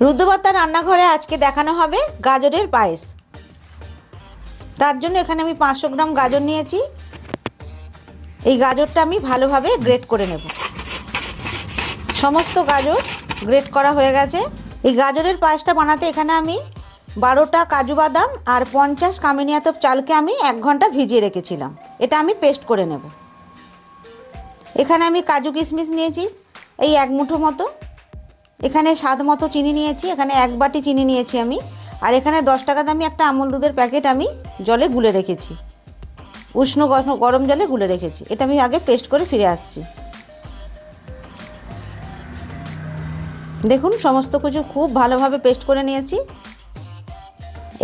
রুদ্রবার্তা রান্নাঘরে আজকে দেখানো হবে গাজরের পায়েস। তার জন্য এখানে আমি পাঁচশো গ্রাম গাজর নিয়েছি। এই গাজরটা আমি ভালোভাবে গ্রেট করে নেব। সমস্ত গাজর গ্রেট করা হয়ে গেছে। এই গাজরের পায়েসটা বানাতে এখানে আমি বারোটা কাজু বাদাম আর পঞ্চাশ কামিনিয়াতপ চালকে আমি এক ঘণ্টা ভিজিয়ে রেখেছিলাম। এটা আমি পেস্ট করে নেব। এখানে আমি কাজু কিশমিশ নিয়েছি। এই এক মুঠো মতো। এখানে স্বাদ মতো চিনি নিয়েছি, এখানে এক বাটি চিনি নিয়েছি আমি। আর এখানে দশ টাকা দামি একটা আমুল দুধের প্যাকেট আমি জলে গুলে রেখেছি। উষ্ণ গরম জলে গুলে রেখেছি। এটা আমি আগে পেস্ট করে ফিরে আসছি। দেখুন, সমস্ত কিছু খুব ভালোভাবে পেস্ট করে নিয়েছি।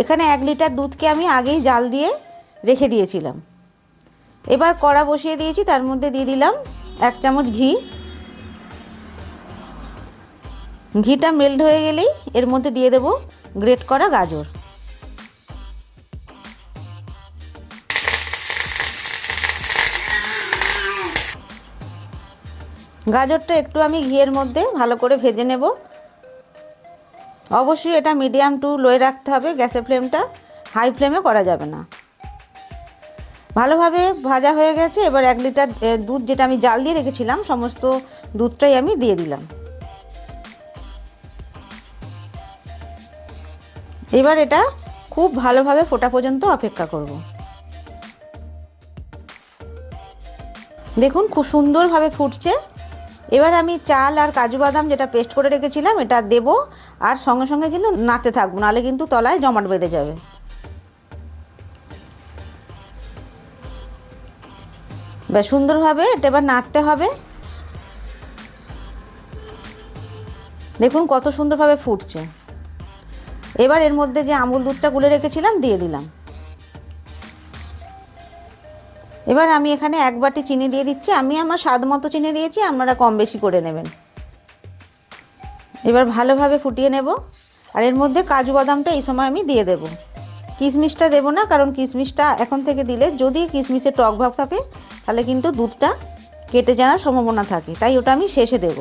এখানে এক লিটার দুধকে আমি আগেই জাল দিয়ে রেখে দিয়েছিলাম। এবার কড়া বসিয়ে দিয়েছি, তার মধ্যে দিয়ে দিলাম এক চামচ ঘি। ঘিটা মেল্ট হয়ে গেলেই এর মধ্যে দিয়ে দেব গ্রেট করা গাজর। গাজরটা একটু আমি ঘিয়ের মধ্যে ভালো করে ভেজে নেব। অবশ্যই এটা মিডিয়াম টু লোয়ে রাখতে হবে, গ্যাসের ফ্লেমটা হাই ফ্লেমে করা যাবে না। ভালোভাবে ভাজা হয়ে গেছে, এবার এক লিটার দুধ যেটা আমি জাল দিয়ে রেখেছিলাম, সমস্ত দুধটাই আমি দিয়ে দিলাম। এবার এটা খুব ভালোভাবে ফোটা পর্যন্ত অপেক্ষা করব। দেখুন, খুব সুন্দরভাবে ফুটছে। এবার আমি চাল আর কাজু বাদাম যেটা পেস্ট করে রেখেছিলাম, এটা দেব আর সঙ্গে সঙ্গে কিন্তু নাড়তে থাকব, নাহলে কিন্তু তলায় জমাট বেঁধে যাবে। বেশ সুন্দরভাবে এটা এবার নাড়তে হবে। দেখুন, কত সুন্দরভাবে ফুটছে। এবার এর মধ্যে যে আমুল দুধটা গুলে রেখেছিলাম, দিয়ে দিলাম। এবার আমি এখানে এক বাটি চিনি দিয়ে দিচ্ছি। আমি আমার স্বাদ মতো চিনি দিয়েছি, আপনারা কম বেশি করে নেবেন। এবার ভালোভাবে ফুটিয়ে নেব। আর এর মধ্যে কাজু বাদামটা এই সময় আমি দিয়ে দেব। কিশমিশটা দেবো না, কারণ কিশমিশটা এখন থেকে দিলে যদি কিশমিশের টক ভাব থাকে, তাহলে কিন্তু দুধটা কেটে যাওয়ার সম্ভাবনা থাকে। তাই ওটা আমি শেষে দেব।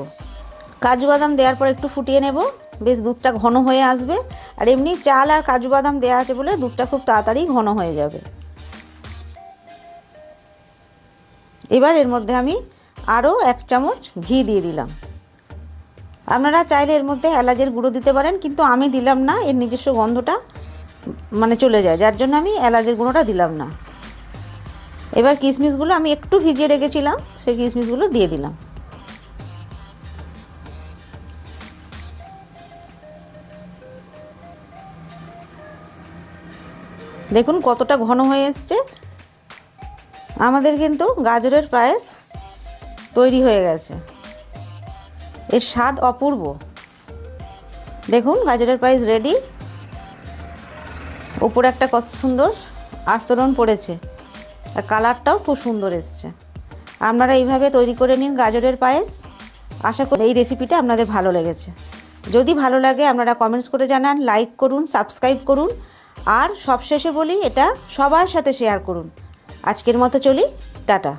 কাজু বাদাম দেওয়ার পর একটু ফুটিয়ে নেব। বেশ দুধটা ঘন হয়ে আসবে। আর এমনি চাল আর কাজু বাদাম দেওয়া আছে বলে দুধটা খুব তাড়াতাড়ি ঘন হয়ে যাবে। এবার এর মধ্যে আমি আরও এক চামচ ঘি দিয়ে দিলাম। আপনারা চাইলে এর মধ্যে এলাচের গুঁড়ো দিতে পারেন, কিন্তু আমি দিলাম না, এর নিজস্ব গন্ধটা মানে চলে যায়, যার জন্য আমি এলাচের গুঁড়োটা দিলাম না। এবার কিশমিশগুলো আমি একটু ভিজিয়ে রেখেছিলাম, সেই কিশমিশগুলো দিয়ে দিলাম। দেখুন কতটা ঘন হয়ে এসছে। আমাদের কিন্তু গাজরের পায়েস তৈরি হয়ে গেছে। এর স্বাদ অপূর্ব। দেখুন গাজরের পায়েস রেডি ওপরে একটা কত সুন্দর আস্তরণ পড়েছে। আর কালারটাও খুব সুন্দর এসছে। আপনারা এইভাবে তৈরি করে নিন গাজরের পায়েস। আশা করি এই রেসিপিটা আপনাদের ভালো লেগেছে। যদি ভালো লাগে আপনারা কমেন্টস করে জানান লাইক করুন সাবস্ক্রাইব করুন। আর সবশেষে বলি এটা সবার সাথে শেয়ার করুন। আজকের মতো চলি টাটা।